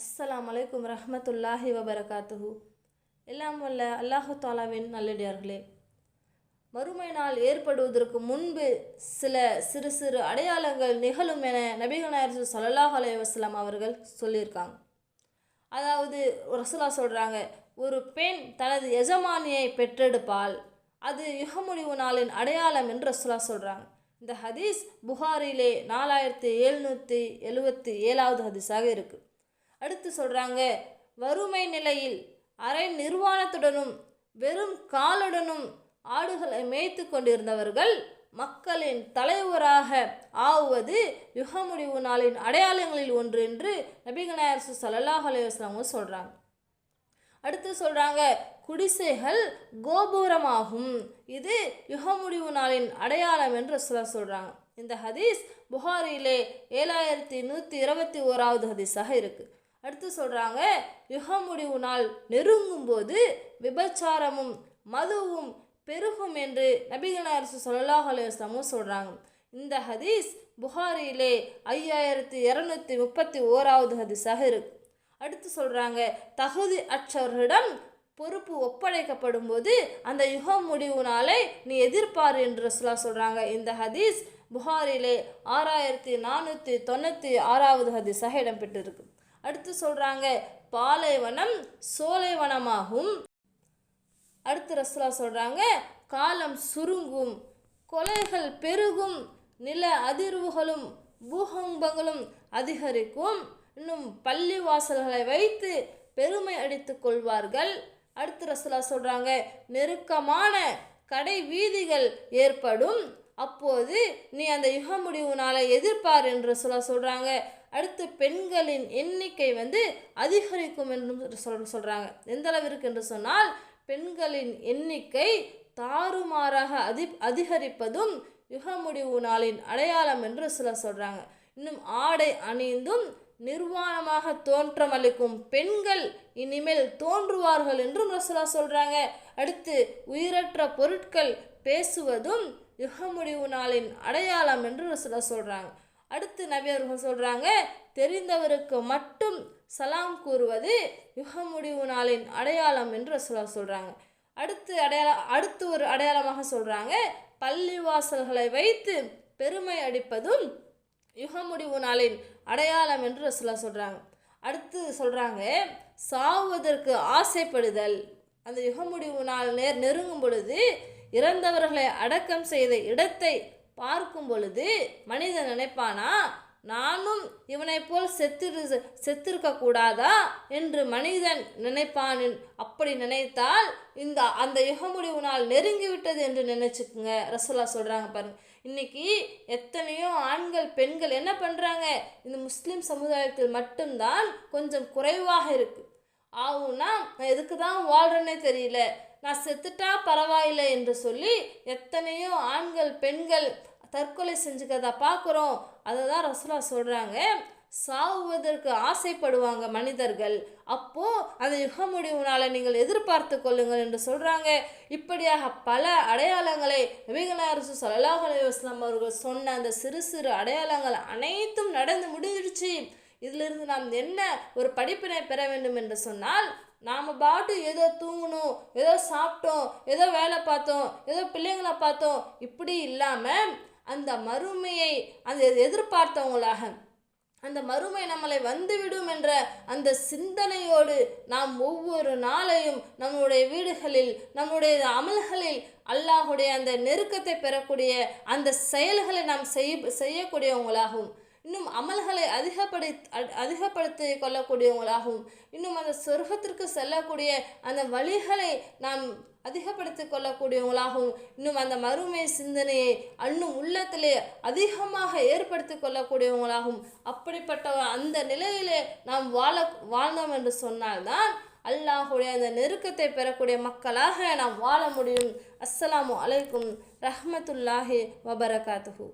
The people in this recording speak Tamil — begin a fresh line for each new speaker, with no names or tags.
அஸ்லாம் அலைக்கும் ரஹமத்துல்லாஹி வபரகாத்துஹு. எல்லாம் வல்ல அல்லாஹு தாலாவின் நல்லடியார்களே. மறுமை நாள் ஏற்படுவதற்கு முன்பு சில சிறு சிறு அடையாளங்கள் நிகழும் என நபிகள் நாயர் ஸல்லல்லாஹு அலைஹி அவர்கள் சொல்லியிருக்காங்க. அதாவது ரசுலா சொல்கிறாங்க ஒரு பெண் தனது எஜமானியை பெற்றெடுப்பால் அது யுகமுடிவு நாளின் அடையாளம் என்று ரசுலா சொல்கிறாங்க இந்த ஹதீஸ் புகாரிலே நாலாயிரத்தி எழுநூற்றி எழுபத்தி ஏழாவது ஹதீஸாக இருக்குது அடுத்து சொல்கிறாங்க வறுமை நிலையில் அரை நிர்வாணத்துடனும் வெறும் காலுடனும் ஆடுகளை மேய்த்து கொண்டிருந்தவர்கள் மக்களின் தலைவராக ஆவுவது யுகமுடிவு நாளின் அடையாளங்களில் ஒன்று என்று நபிகநாயர் சல்லாஹ் அலைவாஸ்லாமும் சொல்கிறாங்க அடுத்து சொல்கிறாங்க குடிசைகள் கோபுரமாகும். இது யுகமுடிவு நாளின் அடையாளம் என்று சொல்ல சொல்கிறாங்க இந்த ஹதீஸ் புகாரிலே ஏழாயிரத்தி நூற்றி இருபத்தி ஓராவது ஹதீஸாக இருக்குது அடுத்து சொல்கிறாங்க யுகமுடிவு நாள் நெருங்கும் போது விபச்சாரமும் மதுவும் பெருகும் என்று நபிகள் அரசு சொல்லலாஹ் அலைவாஸ்லாமும் சொல்கிறாங்க இந்த ஹதீஸ் புகாரிலே ஐயாயிரத்தி இரநூத்தி முப்பத்தி ஓராவது ஹதீஸாக இருக்கு. அடுத்து சொல்கிறாங்க தகுதி அற்றவர்களிடம் பொறுப்பு ஒப்படைக்கப்படும் போது அந்த யுகம் முடிவு நாளை நீ எதிர்ப்பார் என்று ரசுலா சொல்கிறாங்க இந்த ஹதீஸ் புகாரிலே ஆறாயிரத்தி நானூற்றி தொண்ணூற்றி ஆறாவது ஹதீஸாக இடம்பெற்றிருக்கு. அடுத்து சொல்கிறாங்க பாலைவனம் சோலைவனமாகும். அடுத்து ரசுலா சொல்கிறாங்க காலம் சுருங்கும் கொலைகள் பெருகும் நில அதிர்வுகளும் பூகம்பங்களும் அதிகரிக்கும். இன்னும் பள்ளி வாசல்களை வைத்து பெருமை அடித்துக் கொள்வார்கள். அடுத்து ரசுலா சொல்கிறாங்க நெருக்கமான கடை வீதிகள் ஏற்படும். அப்போது நீ அந்த யுக முடிவுனால் எதிர்ப்பார் என்று சொல்ல சொல்கிறாங்க அடுத்து பெண்களின் எண்ணிக்கை வந்து அதிகரிக்கும் என்று சொல் சொல்கிறாங்க எந்த அளவிற்கு என்று சொன்னால் பெண்களின் எண்ணிக்கை தாறுமாறாக அதி அதிகரிப்பதும் யுக முடிவு நாளின் அடையாளம் என்று சில சொல்கிறாங்க இன்னும் ஆடை அணிந்தும் நிர்வாணமாக தோற்றமளிக்கும் பெண்கள் இனிமேல் தோன்றுவார்கள் என்றும் ரசுலா சொல்கிறாங்க அடுத்து உயிரற்ற பொருட்கள் பேசுவதும் யுக முடிவு நாளின் அடையாளம் என்று ரசுலா சொல்கிறாங்க அடுத்து நபியர்கள் சொல்கிறாங்க தெரிந்தவருக்கு மட்டும் சலாம் கூறுவது யுக முடிவு நாளின் அடையாளம் என்று ரசுலா சொல்கிறாங்க அடுத்து அடையாள அடுத்து ஒரு அடையாளமாக சொல்கிறாங்க பள்ளிவாசல்களை வைத்து பெருமை அடிப்பதும் யுக முடிவு நாளின் அடையாளம் என்று ரசுலா சொல்கிறாங்க அடுத்து சொல்கிறாங்க சாவதற்கு ஆசைப்படுதல். அந்த யுக முடிவு நாள் நேர் நெருங்கும் பொழுது இறந்தவர்களை அடக்கம் செய்த இடத்தை பார்க்கும் பொழுது மனிதன் நினைப்பானா நானும் இவனை போல் செத்திரு செத்திருக்க கூடாதா என்று மனிதன் நினைப்பான் அப்படி நினைத்தால் இந்த அந்த யுகமுடிவு நாள் நெருங்கிவிட்டது என்று நினச்சிக்குங்க. ரசோல்லா சொல்கிறாங்க பாருங்க. இன்னைக்கு எத்தனையோ ஆண்கள் பெண்கள் என்ன பண்ணுறாங்க இந்த முஸ்லீம் சமுதாயத்தில் மட்டும்தான் கொஞ்சம் குறைவாக இருக்குது ஆகும்னா நான் எதுக்கு தான் வாழ்கிறேன்னே தெரியல. நான் செத்துட்டா பரவாயில்லை என்று சொல்லி எத்தனையோ ஆண்கள் பெண்கள் தற்கொலை செஞ்சுக்கிறத பார்க்குறோம். அதை தான் ரசுலா சொல்கிறாங்க சாவுவதற்கு ஆசைப்படுவாங்க மனிதர்கள். அப்போது அந்த யுக முடிவுனால் நீங்கள் எதிர்பார்த்து கொள்ளுங்கள் என்று சொல்கிறாங்க இப்படியாக பல அடையாளங்களை நபிகளாரசு சல்லாஹ் அலைவாஸ்லாம் அவர்கள் சொன்ன அந்த சிறு சிறு அடையாளங்கள் அனைத்தும் நடந்து முடிஞ்சிடுச்சு. இதிலிருந்து நாம் என்ன ஒரு படிப்பினை பெற வேண்டும் என்று சொன்னால் நாம் பாட்டு ஏதோ தூங்கணும் ஏதோ சாப்பிட்டோம் ஏதோ வேலை பார்த்தோம் ஏதோ பிள்ளைங்களை பார்த்தோம். இப்படி இல்லாமல் அந்த மறுமையை அந்த எதிர்பார்த்தவங்களாக அந்த மறுமை நம்மளை வந்துவிடும் என்ற அந்த சிந்தனையோடு நாம் ஒவ்வொரு நாளையும் நம்முடைய வீடுகளில் நம்முடைய அமல்களில் அல்லாஹுடைய அந்த நெருக்கத்தை பெறக்கூடிய அந்த செயல்களை நாம் செய்ய செய்யக்கூடியவங்களாகும் இன்னும் அமல்களை அதிகப்படி அதிகப்படுத்தி கொள்ளக்கூடியவங்களாகவும் இன்னும் அந்த சொர்க்கத்திற்கு செல்லக்கூடிய அந்த வழிகளை நாம் அதிகப்படுத்தி கொள்ளக்கூடியவங்களாகவும் இன்னும் அந்த மறுமை சிந்தனையை அன்னும் உள்ளத்திலே அதிகமாக ஏற்படுத்தி கொள்ளக்கூடியவங்களாகவும் அப்படிப்பட்ட அந்த நிலையிலே நாம் வாழ வாழ்ந்தோம் என்று சொன்னால்தான் அல்லாஹுடைய அந்த நெருக்கத்தை பெறக்கூடிய மக்களாக நாம் வாழ முடியும். அஸ்ஸலாமு அலைக்கும் ரஹ்மத்துல்லாஹி வபரகாத்துஹூ.